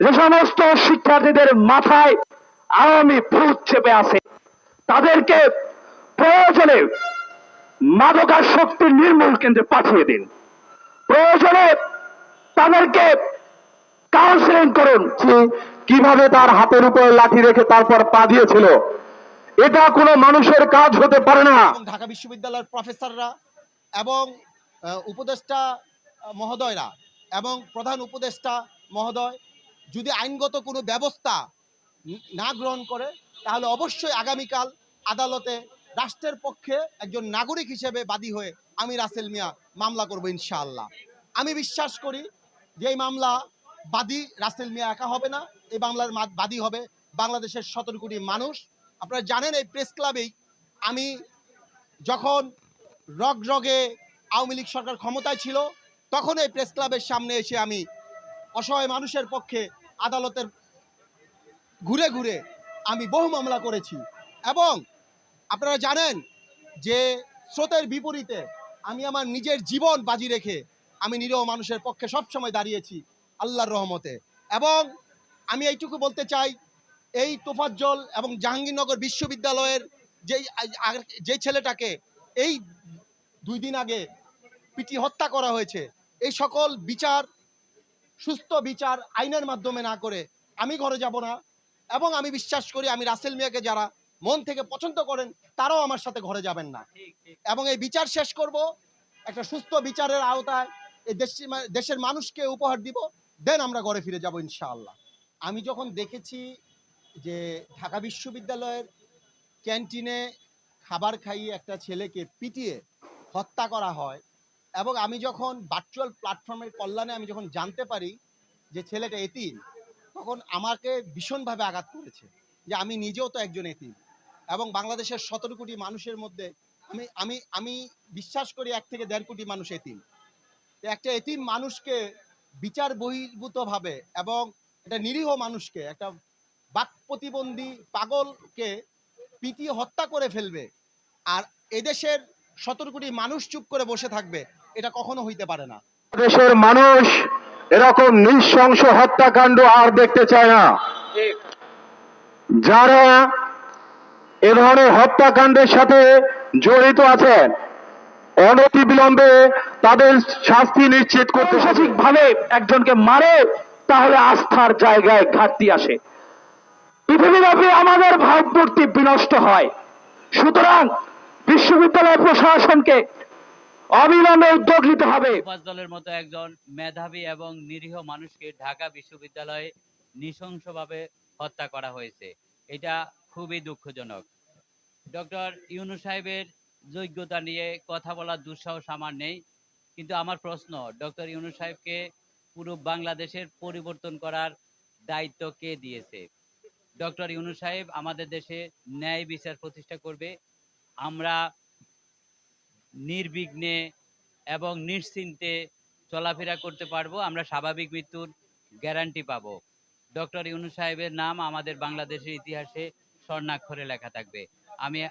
যে সমস্ত শিক্ষার্থীদের মাথায় আওয়ামী ভূত চেপে আছে তাদেরকে প্রয়োজনে মাদকাসক্তি নির্মূল কেন্দ্রে পাঠিয়ে দিন। প্রয়োজনে তাদেরকে কাউন্সিলিং করুন। কীভাবে তার হাতের উপর লাঠি রেখে তারপর পা দিয়েছিল? এটা কোনো মানুষের কাজ হতে পারে না। ঢাকা বিশ্ববিদ্যালয়ের প্রফেসররা এবং আহ, উপদেষ্টা মহোদয়রা এবং প্রধান উপদেষ্টা মহোদয় যদি আইনগত কোনো ব্যবস্থা না গ্রহণ করে, তাহলে অবশ্যই আগামীকাল আদালতে রাষ্ট্রের পক্ষে একজন নাগরিক হিসেবে বাদী হয়ে আমি রাসেল মিয়া মামলা করব ইনশাআল্লাহ। আমি বিশ্বাস করি যে এই মামলা বাদী রাসেল মিয়া একা হবে না, এই মামলার বাদী হবে বাংলাদেশের সতেরো কোটি মানুষ। আপনারা জানেন এই প্রেস ক্লাবেই আমি যখন রগ রগে আওয়ামী লীগ সরকার ক্ষমতায় ছিল, তখন এই প্রেস ক্লাবের সামনে এসে আমি অসহায় মানুষের পক্ষে আদালতের ঘুরে ঘুরে আমি বহু মামলা করেছি। এবং আপনারা জানেন যে স্রোতের বিপরীতে আমি আমার নিজের জীবন বাজি রেখে আমি নিরীহ মানুষের পক্ষে সবসময় দাঁড়িয়েছি আল্লাহর রহমতে। এবং আমি এইটুকু বলতে চাই, এই তোফাজ্জল এবং জাহাঙ্গীরনগর বিশ্ববিদ্যালয়ের যেই যে ছেলেটাকে এই দুই দিন আগে পিটি হত্যা করা হয়েছে, এই সকল বিচার সুস্থ বিচার আইনের মাধ্যমে না করে আমি ঘরে যাব না। এবং আমি বিশ্বাস করি আমি রাসেল মিয়াকে যারা মন থেকে পছন্দ করেন তারাও আমার সাথে ঘরে যাবেন না। এবং এই বিচার শেষ করব একটা সুস্থ বিচারের আওতায় এই দেশ দেশের মানুষকে উপহার দিব দেন আমরা ঘরে ফিরে যাব ইনশাআল্লাহ। আমি যখন দেখেছি যে ঢাকা বিশ্ববিদ্যালয়ের ক্যান্টিনে খাবার খাইয়ে একটা ছেলেকে পিটিয়ে হত্যা করা হয় এবং আমি যখন ভার্চুয়াল প্ল্যাটফর্মের কল্যাণে আমি যখন জানতে পারি যে ছেলেটা এতিম, তখন আমাকে ভীষণভাবে আঘাত করেছে যে আমি নিজেও তো একজন এতিম। এবং বাংলাদেশের সতেরো কোটি মানুষের মধ্যে আমি আমি আমি বিশ্বাস করি এক থেকে দেড় কোটি মানুষ এতিম। একটা এতিম মানুষকে বিচার বহির্ভূতভাবে এবং একটা নিরীহ মানুষকে, একটা বাক প্রতিবন্ধী পাগলকে পিটিয়ে হত্যা করে ফেলবে, আর এদেশের সতেরো কোটি মানুষ চুপ করে বসে থাকবে এটা কখনো হইতে পারে না। দেশের মানুষ এরকম নৃশংস হত্যাকাণ্ড আর দেখতে চায় না। যারা এ ধরনের হত্যাকাণ্ডের সাথে জড়িত আছেন অনতি বিলম্বে তাদের শাস্তি নিশ্চিত করতে সঠিক ভাবে একজনকে মারে তাহলে আস্থার জায়গায় ঘাটতি আসে। পৃথিবীব্যাপী আমাদের ভাবমূর্তি বিনষ্ট হয়। সুতরাং বিশ্ববিদ্যালয় প্রশাসনকে অবিলম্বে উদ্যোগ নিতে হবে। দলের মতো একজন মেধাবী এবং নিরীহ মানুষকে ঢাকা বিশ্ববিদ্যালয়ে নৃশংসভাবে হত্যা করা হয়েছে। এটা খুবই দুঃখজনক। ডক্টর ইউনু সাহেবের যোগ্যতা নিয়ে কথা বলার দুঃসাহস আমার নেই, কিন্তু আমার প্রশ্ন, ডক্টর ইউনু সাহেবকে পুরো বাংলাদেশের পরিবর্তন করার দায়িত্ব কে দিয়েছে? ডক্টর ইউনু সাহেব আমাদের দেশে ন্যায় বিচার প্রতিষ্ঠা করবে। আমরা নির্বিঘ্নে এবং নিশ্চিন্তে চলাফেরা করতে পারব। আমরা স্বাভাবিক মৃত্যুর গ্যারান্টি পাবো। ডক্টর ইউনু সাহেবের নাম আমাদের বাংলাদেশের ইতিহাসে স্বর্ণাক্ষরে লেখা থাকবে। আমি